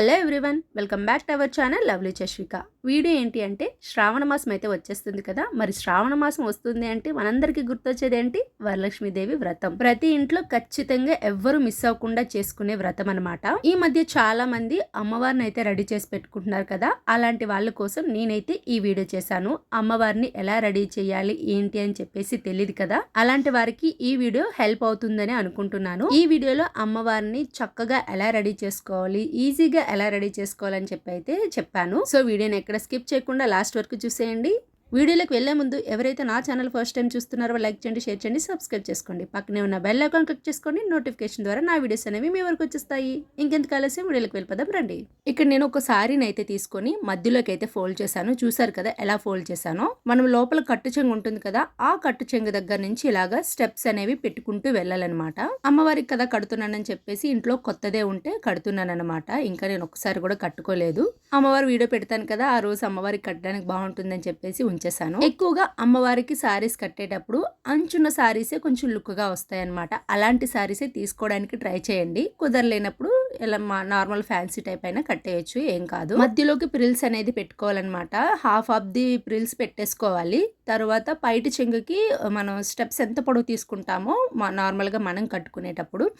Hello everyone welcome back to our channel lovely Chashvika video ఏంటి అంటే శ్రావణ మాసం అయితే వచ్చేస్తుంది కదా మరి శ్రావణ మాసం వస్తుంది అంటే మనందరికీ గుర్తొచ్చేది ఏంటి? వరలక్ష్మీదేవి వ్రతం. ప్రతి ఇంట్లో ఖచ్చితంగా ఎవ్వరు మిస్ అవ్వకుండా చేసుకునే వ్రతం అనమాట ఈ మధ్య చాలా మంది అమ్మవారిని అయితే రెడీ చేసి పెట్టుకుంటున్నారు కదా అలాంటి వాళ్ళ కోసం నేనైతే ఈ వీడియో చేశాను. అమ్మవారిని ఎలా రెడీ చేయాలి ఏంటి అని చెప్పేసి తెలియదు కదా అలాంటి వారికి ఈ వీడియో హెల్ప్ అవుతుందని అనుకుంటున్నాను. ఈ వీడియోలో అమ్మవారిని చక్కగా ఎలా రెడీ చేసుకోవాలి ఈజీగా ఎలా రెడీ చేసుకోవాలని చెప్పి అయితే చెప్పాను. సో వీడియోని ఎక్కడ స్కిప్ చేయకుండా లాస్ట్ వరకు చూసేయండి. వీడియోలోకి వెళ్ళే ముందు ఎవరైతే నా ఛానల్ ఫస్ట్ టైం చూస్తున్నారో లైక్ చేయండి షేర్ చేయండి సబ్స్క్రైబ్ చేసుకోండి. పక్కనే ఉన్న బెల్ ఐకాన్ క్లిక్ చేసుకోండి నోటిఫికేషన్ ద్వారా నా వీడియోస్ అనేవి మీ వరకు వచ్చేస్తాయి. ఇంకెందుకు ఆలస్యం? వీడియోలోకి వెళ్ళిపోదాం రండి. ఇక్కడ నేను ఒక సారీని అయితే తీసుకొని మధ్యలోకి అయితే ఫోల్డ్ చేశాను. చూసారు కదా ఎలా ఫోల్డ్ చేశానో? మనం లోపల కట్టు చెంగు ఉంటుంది కదా ఆ కట్టు చెంగు దగ్గర నుంచి ఇలాగా స్టెప్స్ అనేవి పెట్టుకుంటూ వెళ్ళాలన్నమాట. అమ్మవారికి కదా కడుతున్నానని చెప్పేసి ఇంట్లో కొత్తదే ఉంటే కడుతున్నాను అనమాట ఇంకా నేను ఒకసారి కూడా కట్టుకోలేదు. అమ్మవారి వీడియో పెడతాను కదా ఆ రోజు అమ్మవారికి కట్టడానికి బాగుంటుందని చెప్పేసి చేశాను ఎక్కువగా అమ్మవారికి సారీస్ కట్టేటప్పుడు అంచున్న సారీసే కొంచెం లుక్గా వస్తాయి అనమాట అలాంటి సారీసే తీసుకోవడానికి ట్రై చేయండి. కుదరలేనప్పుడు ఇలా మా నార్మల్ ఫ్యాన్సీ టైప్ అయినా కట్టేయచ్చు ఏం కాదు. మధ్యలోకి ప్రిల్స్ అనేది పెట్టుకోవాలన్నమాట. హాఫ్ ఆఫ్ ది ప్రిల్స్ పెట్టేసుకోవాలి. తర్వాత పైటి చెంగుకి మనం స్టెప్స్ ఎంత పొడవు తీసుకుంటామో మా నార్మల్గా మనం కట్టుకునేటప్పుడు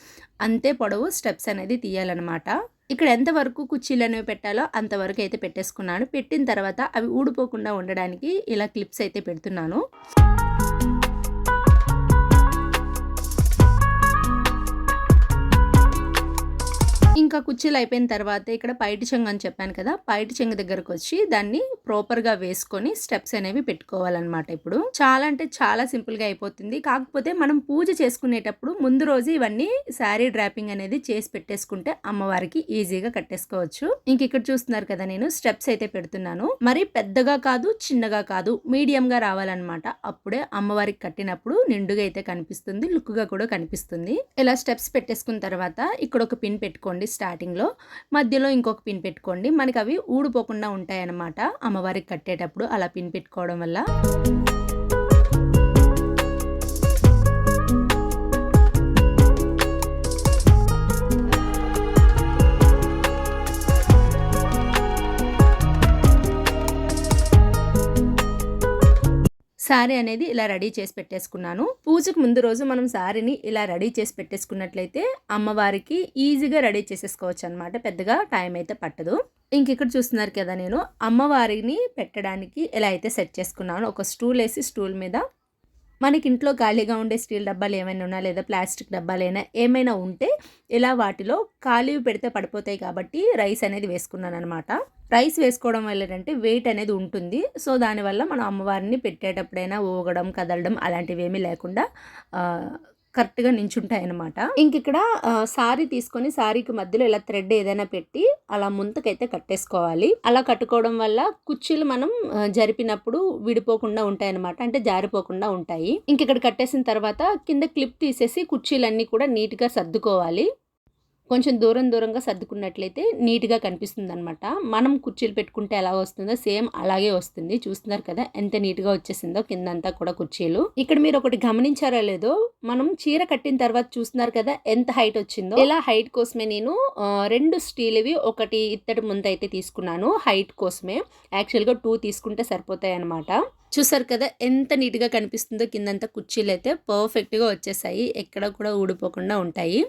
అంతే పొడవు స్టెప్స్ అనేది తీయాలన్నమాట. ఇక్కడ ఎంతవరకు కుర్చీలు అనేవి పెట్టాలో అంతవరకు అయితే పెట్టేసుకున్నాను. పెట్టిన తర్వాత అవి ఊడిపోకుండా ఉండడానికి ఇలా క్లిప్స్ అయితే పెడుతున్నాను. ఇంకా కుర్చీలు అయిపోయిన తర్వాత ఇక్కడ పైటి చెంగు అని చెప్పాను కదా పైటి చెంగు దగ్గరకు వచ్చి దాన్ని ప్రాపర్గా వేసుకొని స్టెప్స్ అనేవి పెట్టుకోవాలన్నమాట ఇప్పుడు. చాలా అంటే చాలా సింపుల్గా అయిపోతుంది. కాకపోతే మనం పూజ చేసుకునేటప్పుడు ముందు రోజు ఇవన్నీ శారీ డ్రాపింగ్ అనేది చేసి పెట్టేసుకుంటే అమ్మవారికి ఈజీగా కట్టేసుకోవచ్చు. ఇంక ఇక్కడ చూస్తున్నారు కదా నేను స్టెప్స్ అయితే పెడుతున్నాను. మరి పెద్దగా కాదు చిన్నగా కాదు మీడియంగా రావాలన్నమాట. అప్పుడే అమ్మవారికి కట్టినప్పుడు నిండుగా అయితే కనిపిస్తుంది లుక్గా కూడా కనిపిస్తుంది. ఇలా స్టెప్స్ పెట్టేసుకున్న తర్వాత ఇక్కడ ఒక పిన్ పెట్టుకోండి స్టార్టింగ్లో మధ్యలో ఇంకొక పిన్ పెట్టుకోండి. మనకి అవి ఊడిపోకుండా ఉంటాయి అన్నమాట అమ్మవారికి కట్టేటప్పుడు అలా పిన్ పెట్టుకోవడం వల్ల. శారీ అనేది ఇలా రెడీ చేసి పెట్టేసుకున్నాను. పూజకు ముందు రోజు మనం శారీని ఇలా రెడీ చేసి పెట్టేసుకున్నట్లయితే అమ్మవారికి ఈజీగా రెడీ చేసేసుకోవచ్చు అనమాట పెద్దగా టైం అయితే పట్టదు. ఇంక ఇక్కడ చూస్తున్నారు కదా నేను అమ్మవారిని పెట్టడానికి ఎలా అయితే సెట్ చేసుకున్నాను ఒక స్టూల్ వేసి స్టూల్ మీద మనకి ఇంట్లో ఖాళీగా ఉండే స్టీల్ డబ్బాలు ఏమైనా ఉన్నా లేదా ప్లాస్టిక్ డబ్బాలైనా ఏమైనా ఉంటే ఇలా వాటిలో ఖాళీ పెడితే పడిపోతాయి కాబట్టి రైస్ అనేది వేసుకున్నాను అనమాట రైస్ వేసుకోవడం వల్ల ఏంటంటే వెయిట్ అనేది ఉంటుంది. సో దానివల్ల మనం అమ్మవారిని పెట్టేటప్పుడైనా ఊగడం కదలడం అలాంటివి ఏమీ లేకుండా కరెక్ట్గా నించుంటాయి అనమాట ఇంక ఇక్కడ సారీ తీసుకొని సారీకి మధ్యలో ఇలా థ్రెడ్ ఏదైనా పెట్టి అలా ముంతకైతే కట్టేసుకోవాలి. అలా కట్టుకోవడం వల్ల కుర్చీలు మనం జరిపినప్పుడు విడిపోకుండా ఉంటాయి అనమాట అంటే జారిపోకుండా ఉంటాయి. ఇంక ఇక్కడ కట్టేసిన తర్వాత కింద క్లిప్ తీసేసి కుర్చీలన్నీ కూడా నీట్గా సర్దుకోవాలి. కొంచెం దూరం దూరంగా సర్దుకున్నట్లయితే నీట్గా కనిపిస్తుంది అనమాట మనం కుర్చీలు పెట్టుకుంటే ఎలా వస్తుందో సేమ్ అలాగే వస్తుంది. చూస్తున్నారు కదా ఎంత నీట్గా వచ్చేసిందో కిందంతా కూడా కుర్చీలు. ఇక్కడ మీరు ఒకటి గమనించారో లేదో మనం చీర కట్టిన తర్వాత చూస్తున్నారు కదా ఎంత హైట్ వచ్చిందో. ఇలా హైట్ కోసమే నేను రెండు స్టీల్వి ఒకటి ఇత్తడి ముందు అయితే తీసుకున్నాను. హైట్ కోసమే. యాక్చువల్గా టూ తీసుకుంటే సరిపోతాయి అనమాట చూసారు కదా ఎంత నీట్గా కనిపిస్తుందో కిందంతా కుర్చీలు అయితే పర్ఫెక్ట్గా వచ్చేసాయి. ఎక్కడ కూడా ఊడిపోకుండా ఉంటాయి.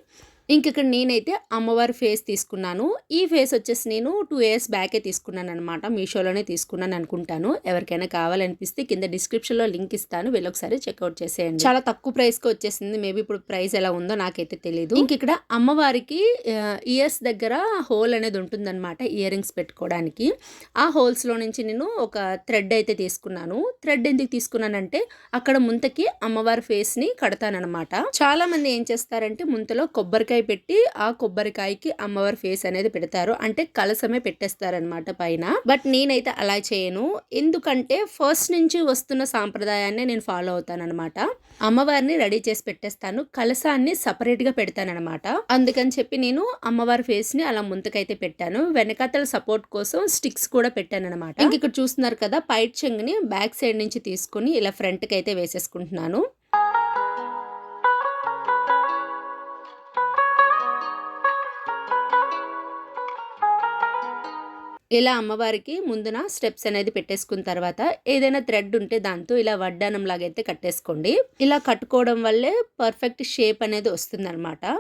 ఇంక ఇక్కడ నేనైతే అమ్మవారి ఫేస్ తీసుకున్నాను. ఈ ఫేస్ వచ్చేసి నేను టూ ఇయర్స్ బ్యాకే తీసుకున్నాను అనమాట మీషోలోనే తీసుకున్నాను అనుకుంటాను. ఎవరికైనా కావాలనిపిస్తే కింద డిస్క్రిప్షన్లో లింక్ ఇస్తాను. వీళ్ళు ఒకసారి చెక్అవుట్ చేసేయండి. చాలా తక్కువ ప్రైస్కి వచ్చేసింది. మేబీ ఇప్పుడు ప్రైస్ ఎలా ఉందో నాకైతే తెలియదు ఇంక ఇక్కడ అమ్మవారికి ఇయర్స్ దగ్గర హోల్ అనేది ఉంటుందన్నమాట ఇయర్ రింగ్స్ పెట్టుకోవడానికి. ఆ హోల్స్లో నుంచి నేను ఒక థ్రెడ్ అయితే తీసుకున్నాను. థ్రెడ్ ఎందుకు తీసుకున్నానంటే అక్కడ ముంతకి అమ్మవారి ఫేస్ని కడతానమాట చాలా మంది ఏం చేస్తారంటే ముంతలో కొబ్బరికాయ కొబ్బరికాయ పెట్టి ఆ కొబ్బరికాయకి అమ్మవారి ఫేస్ అనేది పెడతారు. అంటే కలసమే పెట్టేస్తారనమాట పైన. బట్ నేనైతే అలా చేయను. ఎందుకంటే ఫస్ట్ నుంచి వస్తున్న సాంప్రదాయాన్ని నేను ఫాలో అవుతాను అనమాట అమ్మవారిని రెడీ చేసి పెట్టేస్తాను. కలసాన్ని సపరేట్గా పెడతానమాట అందుకని చెప్పి నేను అమ్మవారి ఫేస్ని అలా ముందుకైతే పెట్టాను. వెనకాతల సపోర్ట్ కోసం స్టిక్స్ కూడా పెట్టాను అనమాట ఇంక ఇక్కడ చూస్తున్నారు కదా పైట్ చెంగుని బ్యాక్ సైడ్ నుంచి తీసుకుని ఇలా ఫ్రంట్కి అయితే వేసేసుకుంటున్నాను. ఇలా అమ్మవారికి ముందున స్టెప్స్ అనేది పెట్టేసుకున్న తర్వాత ఏదైనా థ్రెడ్ ఉంటే దాంతో ఇలా వడ్డానం లాగైతే కట్టేసుకోండి. ఇలా కట్టుకోవడం వల్లే పర్ఫెక్ట్ షేప్ అనేది వస్తుంది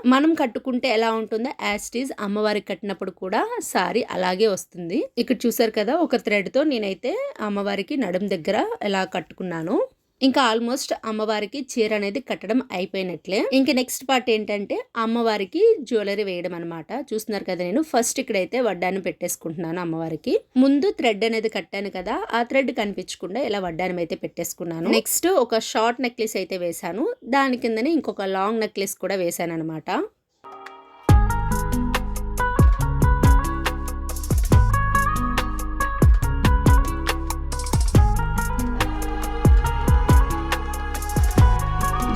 మనం కట్టుకుంటే ఎలా ఉంటుందో యాస్టీజ్ అమ్మవారికి కట్టినప్పుడు కూడా సారీ అలాగే వస్తుంది. ఇక్కడ చూసారు కదా ఒక థ్రెడ్తో నేనైతే అమ్మవారికి నడుం దగ్గర ఇలా కట్టుకున్నాను. ఇంకా ఆల్మోస్ట్ అమ్మవారికి చీర అనేది కట్టడం అయిపోయినట్లే. ఇంకా నెక్స్ట్ పార్ట్ ఏంటంటే అమ్మవారికి జ్యువెలరీ వేయడం అనమాట చూస్తున్నారు కదా నేను ఫస్ట్ ఇక్కడైతే వడ్డాను పెట్టేసుకుంటున్నాను అమ్మవారికి. ముందు థ్రెడ్ అనేది కట్టాను కదా ఆ థ్రెడ్ కనిపించకుండా ఇలా వడ్డానం అయితే పెట్టేసుకున్నాను. నెక్స్ట్ ఒక షార్ట్ నెక్లెస్ అయితే వేశాను. దాని కిందనే ఇంకొక లాంగ్ నెక్లెస్ కూడా వేశాను అనమాట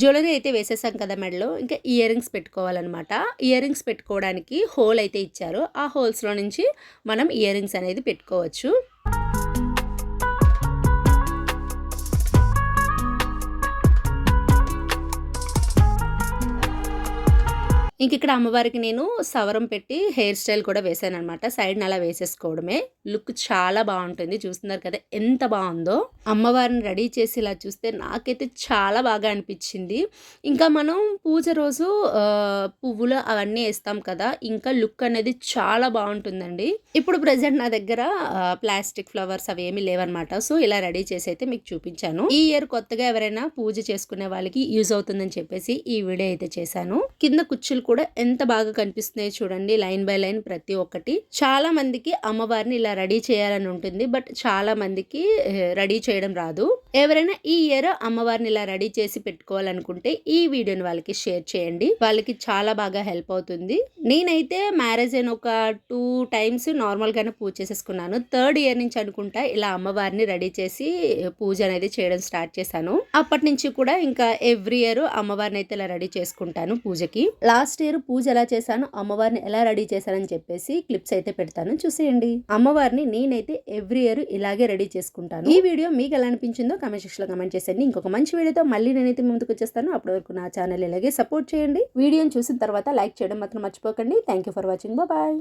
జ్యువెలరీ అయితే వేసేసాం కదా మెడలో. ఇంకా ఇయర్ రింగ్స్ పెట్టుకోవాలన్నమాట. ఇయర్ రింగ్స్ పెట్టుకోవడానికి హోల్ అయితే ఇచ్చారు. ఆ హోల్స్లో నుంచి మనం ఇయర్ రింగ్స్ అనేది పెట్టుకోవచ్చు. ఇంక ఇక్కడ అమ్మవారికి నేను సవరం పెట్టి హెయిర్ స్టైల్ కూడా వేసాను అనమాట సైడ్ అలా వేసేసుకోవడమే. లుక్ చాలా బాగుంటుంది. చూస్తున్నారు కదా ఎంత బాగుందో. అమ్మవారిని రెడీ చేసి ఇలా చూస్తే నాకైతే చాలా బాగా అనిపించింది. ఇంకా మనం పూజ రోజు పువ్వులు అవన్నీ వేస్తాం కదా ఇంకా లుక్ అనేది చాలా బాగుంటుందండి. ఇప్పుడు ప్రజెంట్ నా దగ్గర ప్లాస్టిక్ ఫ్లవర్స్ అవి ఏమీ లేవన్నమాట. సో ఇలా రెడీ చేసి అయితే మీకు చూపించాను. ఈ ఇయర్ కొత్తగా ఎవరైనా పూజ చేసుకునే వాళ్ళకి యూజ్ అవుతుందని చెప్పేసి ఈ వీడియో అయితే చేశాను. కింద కుచ్చులు కూడా ఎంత బాగా కనిపిస్తున్నాయి చూడండి లైన్ బై లైన్ ప్రతి ఒక్కటి. చాలా మందికి అమ్మవారిని ఇలా రెడీ చేయాలని ఉంటుంది బట్ చాలా మందికి రెడీ చేయడం రాదు. ఎవరైనా ఈ ఇయర్ అమ్మవారిని ఇలా రెడీ చేసి పెట్టుకోవాలనుకుంటే ఈ వీడియోని వాళ్ళకి షేర్ చేయండి. వాళ్ళకి చాలా బాగా హెల్ప్ అవుతుంది. నేనైతే మ్యారేజ్ అయిన ఒక టూ టైమ్స్ నార్మల్ గానే పూజ చేసేసుకున్నాను. థర్డ్ ఇయర్ నుంచి అనుకుంటా ఇలా అమ్మవారిని రెడీ చేసి పూజ అనేది చేయడం స్టార్ట్ చేశాను. అప్పటి నుంచి కూడా ఇంకా ఎవ్రీ ఇయర్ అమ్మవారిని అయితే ఇలా రెడీ చేసుకుంటాను పూజకి. లాస్ట్ లాస్ట్ ఇయర్ పూజ ఎలా చేశాను అమ్మవారిని ఎలా రెడీ చేశానని చెప్పేసి క్లిప్స్ అయితే పెడతాను. చూసేయండి. అమ్మవారిని నేనైతే ఎవ్రీ ఇయర్ ఇలాగే రెడీ చేసుకుంటాను. ఈ వీడియో మీకు ఎలా అనిపించిందో కమెంట్ సెక్షన్లో కమెంట్ చేసేయండి. ఇంకొక మంచి వీడియోతో మళ్ళీ నేనైతే ముందుకు వచ్చేస్తాను. అప్పటి వరకు నా ఛానల్ ఇలాగే సపోర్ట్ చేయండి. వీడియోని చూసిన తర్వాత లైక్ చేయడం మాత్రం మర్చిపోకండి. Thank you for watching bye